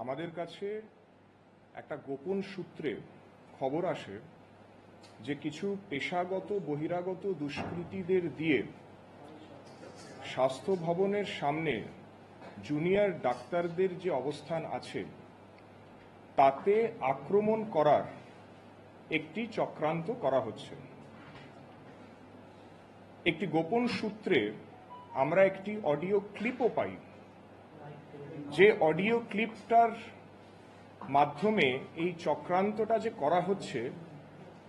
আমাদের কাছে একটা গোপন সূত্রে খবর আসে যে কিছু পেশাগত, বহিরাগত দুষ্কৃতীদের দিয়ে স্বাস্থ্য ভবনের সামনে জুনিয়র ডাক্তারদের যে অবস্থান আছে, তাতে আক্রমণ করার একটি চক্রান্ত করা হচ্ছে। একটি গোপন সূত্রে আমরা একটি অডিও ক্লিপও পাই। যে অডিও ক্লিপটার মাধ্যমে এই চক্রান্তটা যে করা হচ্ছে,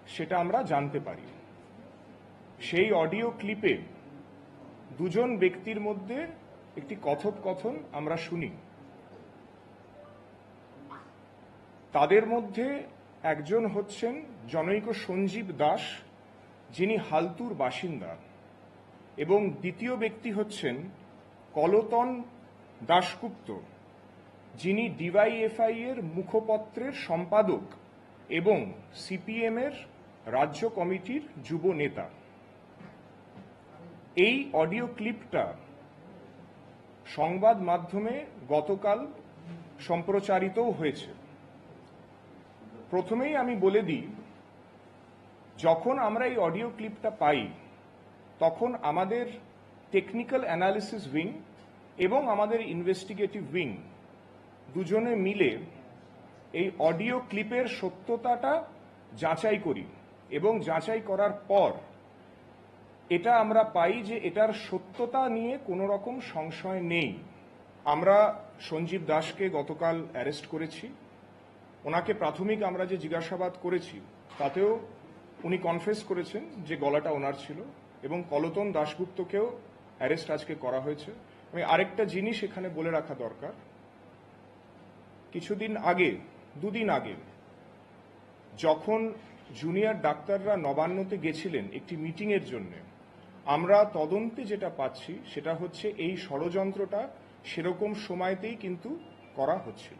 সেটা আমরা জানতে পারি। সেই অডিও ক্লিপে দুজন ব্যক্তির মধ্যে একটি কথোপকথন আমরা শুনি। তাদের মধ্যে একজন হচ্ছেন জনৈক সঞ্জীব দাস, যিনি হালতুর বাসিন্দা, এবং দ্বিতীয় ব্যক্তি হচ্ছেন কলতন দাশগুপ্ত। যিনি ডিওয়াইএফআই এর মুখপত্রের সম্পাদক এবং সিপিএম এর রাজ্য কমিটির যুব নেতা। এই অডিও ক্লিপটা সংবাদ মাধ্যমে গতকাল সম্প্রচারিতও হয়েছে। প্রথমেই আমি বলে দিই, যখন আমরা এই অডিও ক্লিপটা পাই, তখন আমাদের টেকনিক্যাল অ্যানালিসিস উইং এবং আমাদের ইনভেস্টিগেটিভ উইং দুজনে মিলে এই অডিও ক্লিপের সত্যতাটা যাচাই করি এবং যাচাই করার পর এটা আমরা পাই যে এটার সত্যতা নিয়ে কোনো রকম সংশয় নেই। আমরা সঞ্জীব দাসকে গতকাল অ্যারেস্ট করেছি। ওনাকে প্রাথমিক আমরা যে জিজ্ঞাসাবাদ করেছি, তাতেও উনি কনফেস করেছেন যে গলাটা ওনার ছিল এবং কলতন দাশগুপ্তকেও অ্যারেস্ট আজকে করা হয়েছে। আমি আরেকটা জিনিস এখানে বলে রাখা দরকার। কিছুদিন আগে, দুদিন আগে, যখন জুনিয়র ডাক্তাররা নবান্নতে গেছিলেন একটি মিটিংয়ের জন্য, আমরা তদন্তে যেটা পাচ্ছি সেটা হচ্ছে এই ষড়যন্ত্রটা সেরকম সময়তেই কিন্তু করা হচ্ছিল।